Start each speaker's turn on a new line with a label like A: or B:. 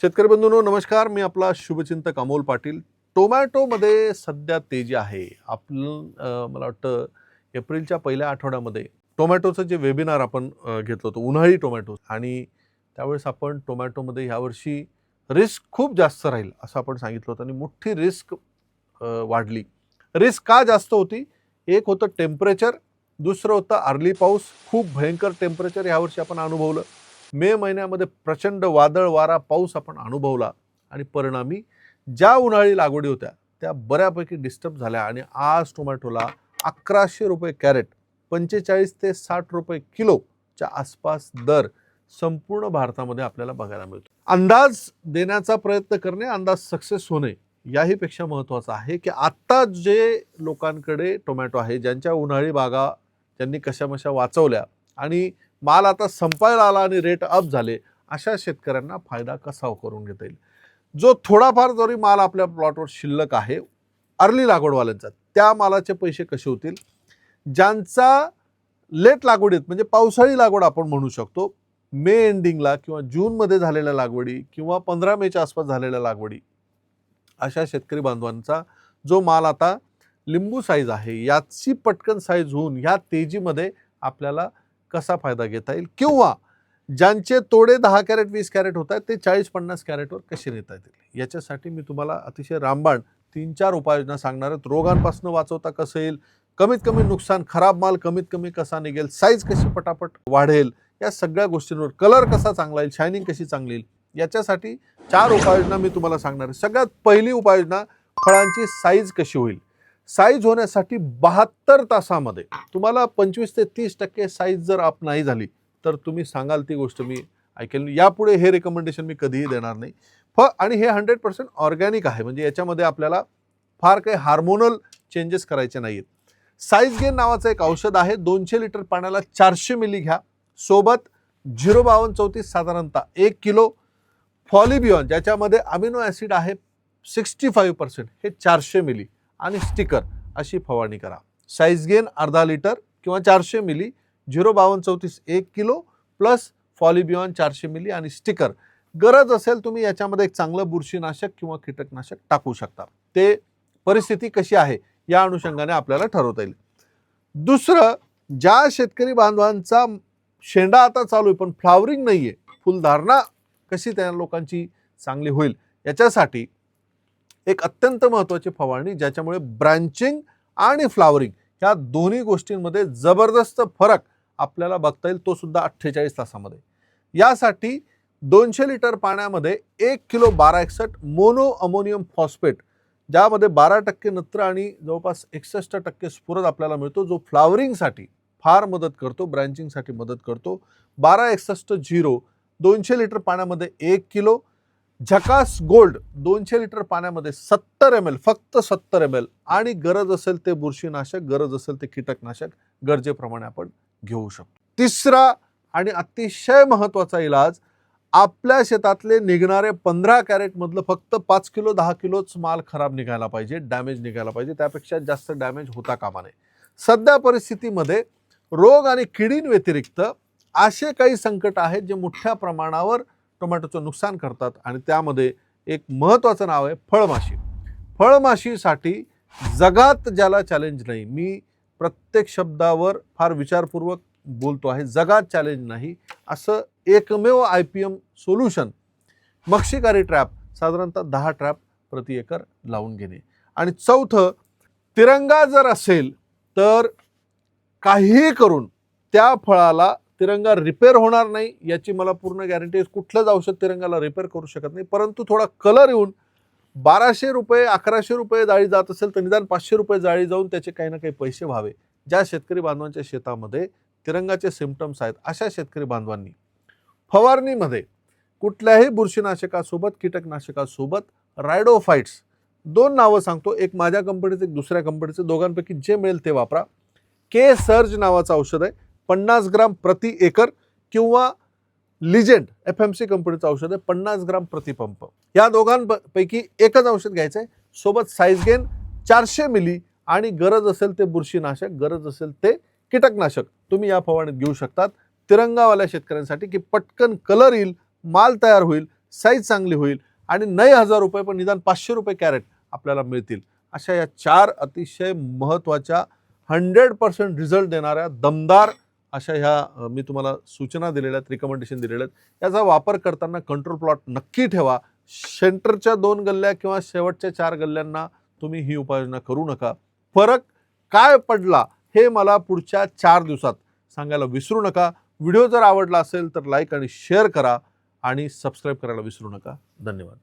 A: शेतकरी बंधूंनो नमस्कार. मी आपला शुभचिंतक अमोल पाटील. टोमॅटोमध्ये सध्या तेजी आहे. आपलं मला वाटतं एप्रिलच्या पहिल्या आठवड्यामध्ये टोमॅटोचं जे वेबिनार आपण घेतलं होतं उन्हाळी टोमॅटो आणि त्यावेळेस आपण टोमॅटोमध्ये ह्यावर्षी रिस्क खूप जास्त राहील असं आपण सांगितलं होतं आणि मोठी रिस्क वाढली. रिस्क का जास्त होती? एक होतं टेम्परेचर दुसरं होतं अर्ली पाऊस खूप भयंकर टेम्परेचर ह्यावर्षी आपण अनुभवलं. मे महिन्यामध्ये प्रचंड वादळ वारा पाऊस आपण अनुभवला आणि परिणामी ज्या उन्हाळी लागवडी होत्या त्या बऱ्यापैकी डिस्टर्ब झाल्या आणि आज टोमॅटोला अकराशे रुपये कॅरेट पंचेचाळीस ते साठ रुपये किलोच्या आसपास दर संपूर्ण भारतामध्ये आपल्याला बघायला मिळतो. अंदाज देण्याचा प्रयत्न करणे अंदाज सक्सेस होणे याहीपेक्षा महत्त्वाचं आहे की आत्ता जे लोकांकडे टोमॅटो आहे ज्यांच्या उन्हाळी बागा ज्यांनी कशामशा वाचवल्या आणि माल आता संपायला आला आणि रेट अप झाले अशा शेतकऱ्यांना फायदा कसा करून घेता येईल? जो थोडाफार जरी माल आपल्या प्लॉटवर शिल्लक आहे अर्ली लागवडवाल्यांचा त्या मालाचे पैसे कसे होतील? ज्यांचा लेट लागवडीत म्हणजे पावसाळी लागवड आपण म्हणू शकतो मे एंडिंगला किंवा जूनमध्ये झालेल्या लागवडी किंवा पंधरा मेच्या आसपास झालेल्या लागवडी अशा शेतकरी बांधवांचा जो माल आता लिंबू साईज आहे याची पटकन साईज होऊन ह्या तेजीमध्ये आपल्याला कसा फायदा घेता येईल? किंवा ज्यांचे तोडे दहा कॅरेट वीस कॅरेट होत आहेत ते चाळीस पन्नास कॅरेटवर कसे नेता येतील? याच्यासाठी मी तुम्हाला अतिशय रामबाण तीन चार उपाययोजना सांगणार आहेत रोगांपासून वाचवता कसं येईल? कमीत कमी नुकसान खराब माल कमीत कमी कसा निघेल? साईज कशी पटापट वाढेल? या सगळ्या गोष्टींवर कलर कसा चांगला येईल? शायनिंग कशी चांगली येईल? याच्यासाठी चार उपाययोजना मी तुम्हाला सांगणार आहे. सगळ्यात पहिली उपाययोजना फळांची साईज कशी होईल? साईज होण्यासाठी बहात्तर तासामध्ये तुम्हाला पंचवीस ते तीस टक्के साईज जर आप नाही झाली तर तुम्ही सांगाल ती गोष्ट मी ऐकेल. यापुढे हे रेकमेंडेशन मी कधीही देणार नाही. फ आणि हे हंड्रेड पर्सेंट ऑर्गॅनिक आहे. म्हणजे याच्यामध्ये आपल्याला फार काही हार्मोनल चेंजेस करायचे नाही आहेत साईज गेन नावाचं एक औषध आहे. दोनशे लिटर पाण्याला चारशे मिली घ्या. सोबत झिरो बावन्न चौतीस साधारणतः एक किलो फॉलिबियॉन ज्याच्यामध्ये अमिनो ॲसिड आहे सिक्स्टी फाईव्ह पर्सेंट हे चारशे मिली आणि स्टिकर अशी फवारणी करा. साईज गेन अर्धा लिटर किंवा चारशे मिली झिरो बावन्न चौतीस एक किलो प्लस फॉलिबियॉन चारशे मिली आणि स्टिकर. गरज असेल तुम्ही याच्यामध्ये एक चांगलं बुरशीनाशक किंवा कीटकनाशक टाकू शकता. ते परिस्थिती कशी आहे या अनुषंगाने आपल्याला ठरवता येईल. दुसरं ज्या शेतकरी बांधवांचा शेंडा आता चालू आहे पण फ्लावरिंग नाही आहे फुलधारणा कशी त्या लोकांची चांगली होईल याच्यासाठी एक अत्यंत महत्त्वाची फवारणी ज्याच्यामुळे ब्रँचिंग आणि फ्लावरिंग ह्या दोन्ही गोष्टींमध्ये जबरदस्त फरक आपल्याला बघता येईल तो सुद्धा अठ्ठेचाळीस तासामध्ये. यासाठी दोनशे लिटर पाण्यामध्ये एक किलो बारा एकसठ मोनो अमोनियम फॉस्फेट ज्यामध्ये बारा टक्के नत्र आणि जवळपास एकसष्ट टक्के स्फुरद आपल्याला मिळतो जो फ्लावरिंगसाठी फार मदत करतो ब्रँचिंगसाठी मदत करतो. बारा एकसष्ट झिरो दोनशे लिटर पाण्यामध्ये एक किलो झकास गोल्ड दोनशे लिटर पाण्यामध्ये सत्तर एम एल फक्त सत्तर एम एल आणि गरज असेल ते बुरशीनाशक गरज असेल ते कीटकनाशक गरजेप्रमाणे आपण घेऊ शकतो. तिसरा आणि अतिशय महत्त्वाचा इलाज आपल्या शेतातले निघणारे पंधरा कॅरेटमधलं फक्त पाच किलो दहा किलोच माल खराब निघायला पाहिजे डॅमेज निघायला पाहिजे त्यापेक्षा जास्त डॅमेज होता कामा नये. सध्या परिस्थितीमध्ये रोग आणि किडींव्यतिरिक्त असे काही संकट आहेत जे मोठ्या प्रमाणावर टोमॅटोचं नुकसान करतात आणि त्यामध्ये एक महत्त्वाचं नाव आहे फळमाशी. फळमाशीसाठी जगात ज्याला चॅलेंज नाही मी प्रत्येक शब्दावर फार विचारपूर्वक बोलतो आहे जगात चॅलेंज नाही असं एकमेव आय पी एम सोल्युशन मक्षिकारी ट्रॅप साधारणतः दहा ट्रॅप प्रति एकर लावून घेणे. आणि चौथं तिरंगा जर असेल तर काहीही करून त्या फळाला तिरंगा रिपेअर होणार नाही याची मला पूर्ण गॅरंटी कुठलंच औषध तिरंगाला रिपेअर करू शकत नाही. परंतु थोडा कलर येऊन बाराशे रुपये अकराशे रुपये जाळी जात असेल तर निदान पाचशे रुपये जाळी जाऊन त्याचे काही ना काही पैसे व्हावे. ज्या शेतकरी बांधवांच्या शेतामध्ये तिरंगाचे सिमटम्स आहेत अशा शेतकरी बांधवांनी फवारणीमध्ये कुठल्याही बुरशीनाशकासोबत कीटकनाशकासोबत रायडोफाईट्स दोन नावं सांगतो. एक माझ्या कंपनीचं एक दुसऱ्या कंपनीचं दोघांपैकी जे मिळेल ते वापरा. के सर्ज नावाचं औषध आहे. पन्नास ग्राम प्रति एकर किंवा लिजेंड एफ एम सी कंपनीचं औषध आहे पन्नास ग्राम प्रतिपंप या दोघांपैकी एकच औषध घ्यायचं आहे सोबत साईज गेन चारशे मिली आणि गरज असेल ते बुरशीनाशक गरज असेल ते कीटकनाशक. तुम्ही या फवारणीत घेऊ शकतात. तिरंगावाल्या शेतकऱ्यांसाठी की पटकन कलर येईल माल तयार होईल साईज चांगली होईल आणि नाही हजार रुपये पण निदान पाचशे रुपये कॅरेट आपल्याला मिळतील. अशा या चार अतिशय महत्त्वाच्या हंड्रेड पर्सेंट रिझल्ट देणाऱ्या दमदार अशा ह्या मी तुम्हाला सूचना दिलेल्या आहेत रिकमेंडेशन दिलेल्या आहेत. याचा वापर करताना कंट्रोल प्लॉट नक्की ठेवा. सेंटरच्या दोन गल्ल्या किंवा शेवटच्या चार गल्ल्यांना तुम्ही ही उपाययोजना करू नका. फरक काय पडला हे मला पुढच्या चार दिवसात सांगायला विसरू नका. व्हिडिओ जर आवडला असेल तर लाईक आणि शेअर करा आणि सबस्क्राईब करायला विसरू नका. धन्यवाद.